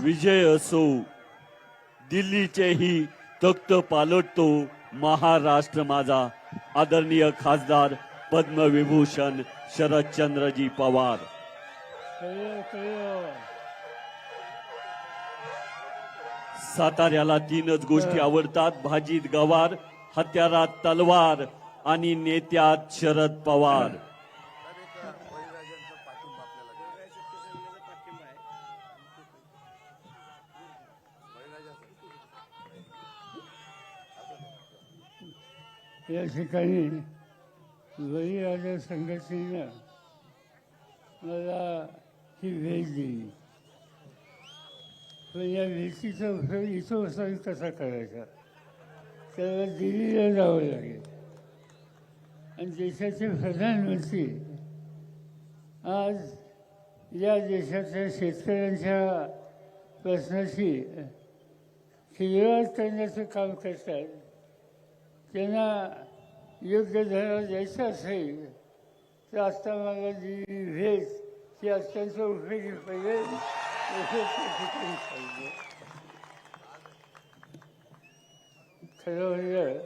विजय असो. दिल्लीचेही तख्त पालटतो महाराष्ट्र माझा. आदरणीय खासदार पद्मविभूषण शरदचंद्रजी पवार. साताऱ्याला तीनच गोष्टी आवडतात. भाजीत गवार हत्यारात तलवार आणि नेत्यात शरद पवार. या ठिकाणी बळीराजा संघटनेनं मला ही भेट दिली पण या भेटीचा उपयोग इथं कसा करायचा? त्याला दिल्लीला जावं लागेल. आणि देशाचे प्रधानमंत्री आज या देशाच्या शेतकऱ्यांच्या प्रश्नाशी खिलवाड करण्याचं काम करतात. त्यांना योग्य धडा द्यायचा असेल तर आता मला जी भेट ती अत्यंत उपयोगी पाहिजे पाहिजे खरं म्हणजे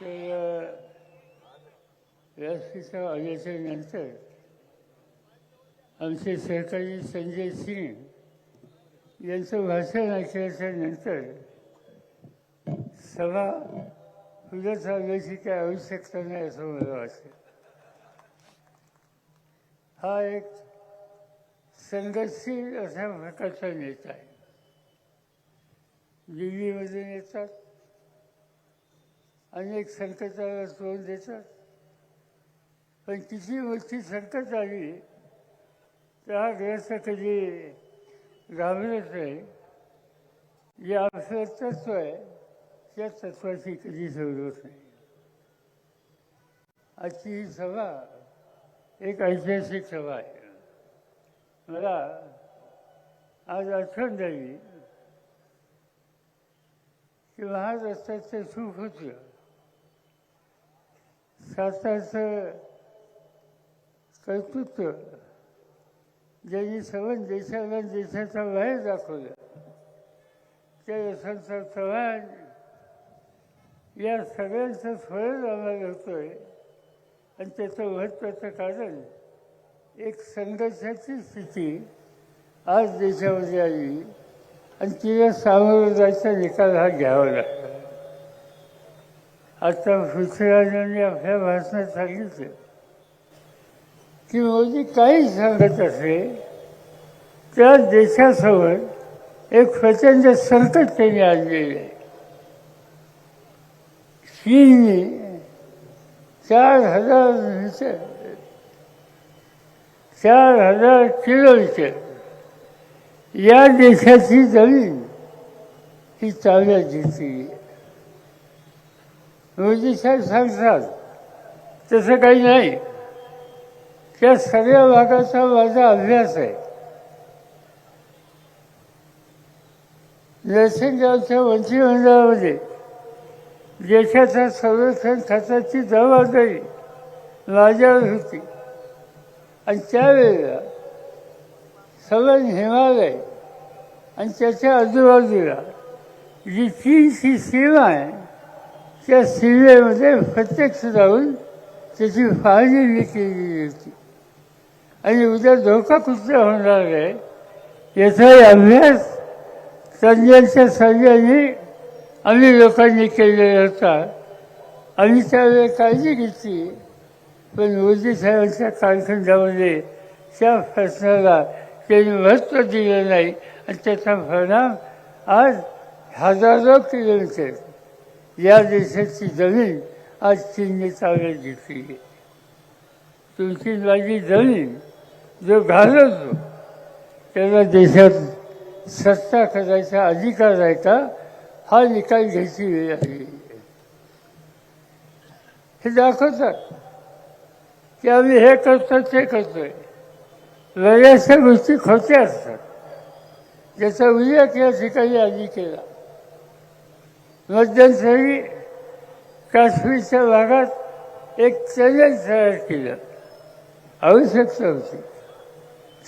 तर व्यासपीठा आल्याच्यानंतर आमचे सहकारी संजय सिंग यांचं भाषण ऐकल्याच्या नंतर सभा म्हणजे तुझ्या चालण्याची काही आवश्यकता नाही असं मला वाटतं. हा एक संघर्षशील अशा प्रकारचा नेता आहे. दिल्लीमधून येतात अनेक संकटाला तोंड देतात. पण किती मोठी संकट आली तर हा ग्रस्त कधी घाबरत नाही. जे आपलं तत्व आहे. त्या तत्वाची कधी जरूरत नाही. आजची ही सभा एक ऐतिहासिक सभा आहे. मला आज आठवण झाली की महाराष्ट्राचं सुख होतं सातारचं कर्तृत्व ज्यांनी सवन देशाला देशाच्या बाहेर दाखवलं त्या यशांचा चव्हाण या सगळ्यांचं फळ आम्हाला होतोय आणि त्याचं महत्त्वाचं कारण एक संघर्षाची स्थिती आज देशामध्ये आली. आणि तिला सामोरं जायचा निकाल हा घ्यावा लागला. आता पृथ्वीराजांनी आपल्या भाषणात सांगितलं की मोदी काही सांगत असे त्या देशासमोर एक प्रचंड संकट त्यांनी आणलेलं आहे. चीनने चार हजार लिटर चार हजार किलो लिटर या देशाची जमीन ही ताब्यात घेतली मोदी साहेब सांगतात तसं काही नाही. त्या सगळ्या भागाचा माझा अभ्यास आहे. नरसिंहगावच्या मंत्रिमंडळामध्ये देशाचा संरक्षण खात्याची जबाबदारी माझ्यावर होती. आणि त्यावेळेला सगळं हिमालय आणि त्याच्या आजूबाजूला जी चीनची सीमा आहे त्या सीमेमध्ये प्रत्यक्ष जाऊन त्याची पाहणी घेतली केलेली होती. आणि उद्या धोका कुठला होणार आहे याचाही अभ्यास तज्ज्ञांच्या सगळ्यांनी आम्ही लोकांनी केलेला होता. आम्ही त्यावेळी काळजी घेतली. पण मोदी साहेबांच्या कालखंडामध्ये त्या प्रश्नाला त्यांनी महत्त्व दिलं नाही आणि त्याचा परिणाम आज हजारो किलोमीटर या देशाची जमीन आज चीनने ताब्यात घेतली. आहे तुमची माझी जमीन जो घालवतो त्याला देशात सत्ता करायचा अधिकार आहे का? हा निकाल घ्यायची वेळ आली. हे दाखवतात. की आम्ही हे करतो ते करतोय. बऱ्याचशा गोष्टी खोट्या असतात. ज्याचा उल्लेख या ठिकाणी आधी केला. मध्यंतरी काश्मीरच्या भागात एक चॅनल तयार केलं. आवश्यकता होती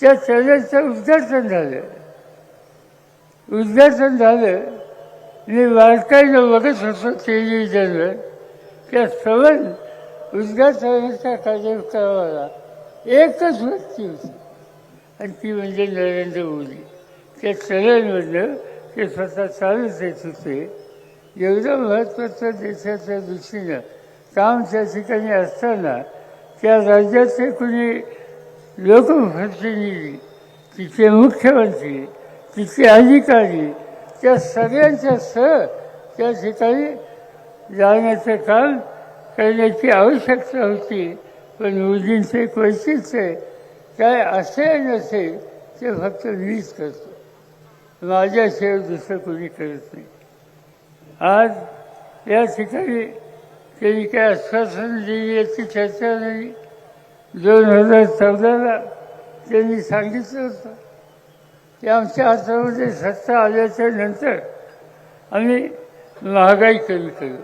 त्या चॅनलचं उद्घाटन झालं. उद्घाटन झालं. मी बारकाईनं बघत होतो टेलिव्हिजनवर त्या सवन उद्घाटनाच्या कार्यक्रमाला एकच व्यक्ती होती. आणि ती म्हणजे नरेंद्र मोदी. त्या चलनमधनं ते स्वतः चालत येत होते. एवढं महत्त्वाचं देशाच्या दृष्टीनं काम त्या ठिकाणी असताना त्या राज्याचे कुणी लोकप्रतिनिधी तिचे मुख्यमंत्री तिचे अधिकारी त्या सगळ्यांच्या सह त्या ठिकाणी जाण्याचं काम करण्याची आवश्यकता होती. पण मोदींचं एक वैशिष्ट्य आहे काय असे नसेल ते फक्त मीच करतो. माझ्याशिवाय दुसरं कोणी करत नाही. आज या ठिकाणी त्यांनी काय आश्वासन दिली याची चर्चा नाही दोन हजार चौदाला त्यांनी सांगितलं होतं. की आमच्या हातामध्ये सत्ता आल्याच्यानंतर आम्ही महागाई कमी करू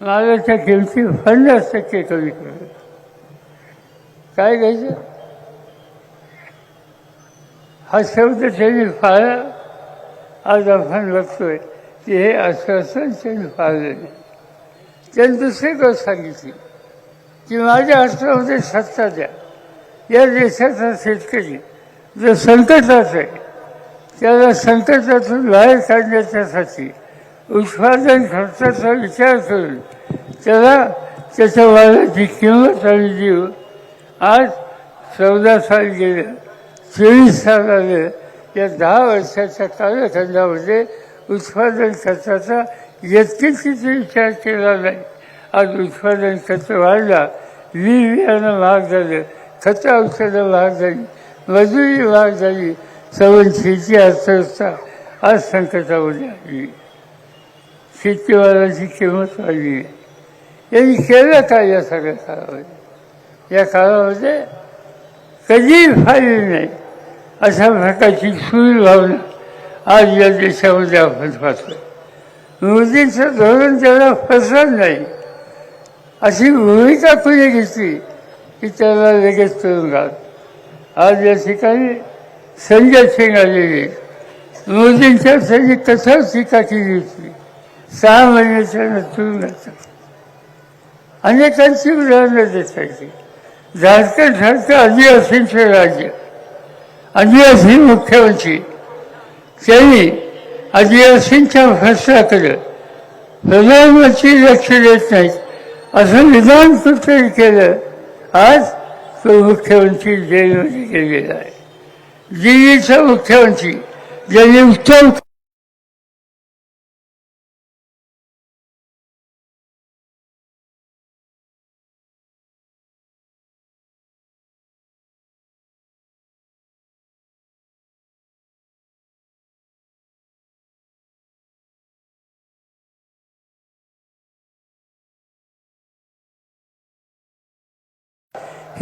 मालाच्या किमती पन्नास टक्के कमी करू काय घ्यायचं? हा शब्द त्यांनी पाळला. आज आपण बघतोय की हे आश्वासन त्यांनी पाळलं. नाही त्यांनी दुसरी गोष्ट सांगितली की माझ्या हातामध्ये सत्ता द्या. या देशाचा शेतकरी जे संकटात आहे त्याला संकटातून बाहेर काढण्याच्यासाठी उत्पादन खर्चाचा विचार करून त्याला त्याच्या वादाची किंमत आणि देऊ आज चौदा साल गेलं चोवीस साल आलं या दहा वर्षाच्या कालखंडामध्ये उत्पादन खर्चाचा यत्किंचित विचार केला नाही. आज उत्पादन खर्च वाढला वीज बियाणं महाग झालं खतं औषधं महाग झाली मजुरी वाढ झाली. सवन शेती अर्थव्यवस्था आज संकटामध्ये आली शेतीवाल्याची किंमत वाढली. यांनी केलं काय या सगळ्या काळामध्ये? या काळामध्ये कधीही फायदे नाही. अशा प्रकारची सुरू भावना आज या देशामध्ये आपण पाहतो मोदींचं धोरण त्याला फसलं नाही. अशी भूमिका कुणी घेतली की त्याला लगेच तुरुंगात आज या ठिकाणी संजय सिंग आलेले मोदींच्या त्यांनी कथार टीका केली होती. सहा महिन्याच्या तुरुंगात अनेकांची उदाहरणं देता येते झारखंड सारखं आदिवासींचं राज्य. आदिवासी मुख्यमंत्री. त्यांनी आदिवासींच्या प्रश्नाकडे प्रधानमंत्री लक्ष देत नाहीत. असं निदान कुठेही केलं आज तो मुख्यमंत्री जेलमध्ये केलेला आहे. दिल्लीचा मुख्यमंत्री ज्यांनी उत्तम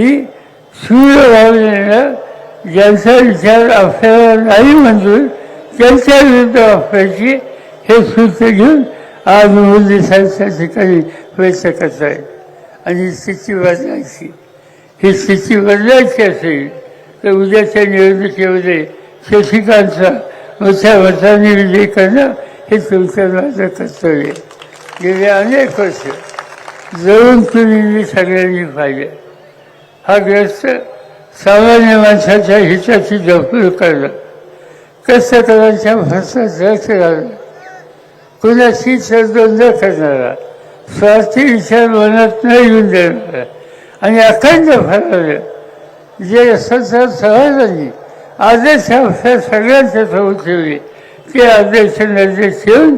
ही सूर्य भावनेनं ज्यांचा विचार आपल्याला नाही मंजूर त्यांच्या विरुद्ध वापरायची हे सूत्र घेऊन आज मोदी ठिकाणी व्यक्त करत आहेत आणि स्थिती बदलायची. ही स्थिती बदलायची असेल तर उद्याच्या निवडणुकीमध्ये शशिकांतचा मोठ्या मताने विजय करणं हे तुमचं माझं कर्तव्य आहे. गेले अनेक वर्ष जवळून तुम्ही सगळ्यांनी पाहिलं. हा ग्रस्त सामान्य माणसाच्या हिताची जपूर करणं कष्टकऱ्यांच्या भाषात लक्ष घालणं कुणाची सरदोल करणारा स्वार्थी विचार मनात न येऊन देणारा आणि अखंड फळालं जे संसार सहजांनी आदर्श आपल्या सगळ्यांच्या समोर ठेवले ते आदर्श निर्देश ठेवून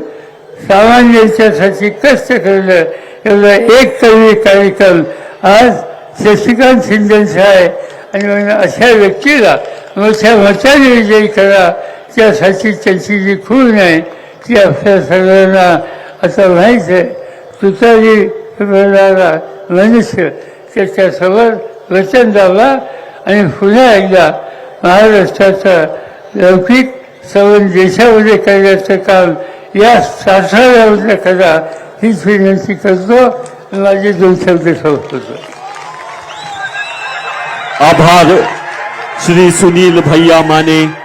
सामान्यांच्यासाठी कष्ट करणं एवढा एक कवी कार्यक्रम आज शशिकांत शिंदेचा आहे आणि अशा व्यक्तीला मोठ्या मताने विजयी करा त्यासाठी त्यांची जी खूण आहे ती आपल्या सगळ्यांना आता माहीत आहे. तुतारी मिळणारा मनुष्य त्याच्यासमोर वचन द्यावा आणि पुन्हा एकदा महाराष्ट्राचा लौकिक संबंध देशामध्ये करण्याचं काम या सासऱ्यामध्ये करा हीच विनंती करतो. माझे दोन शब्द सांगतो आभार। श्री सुनील भैया माने।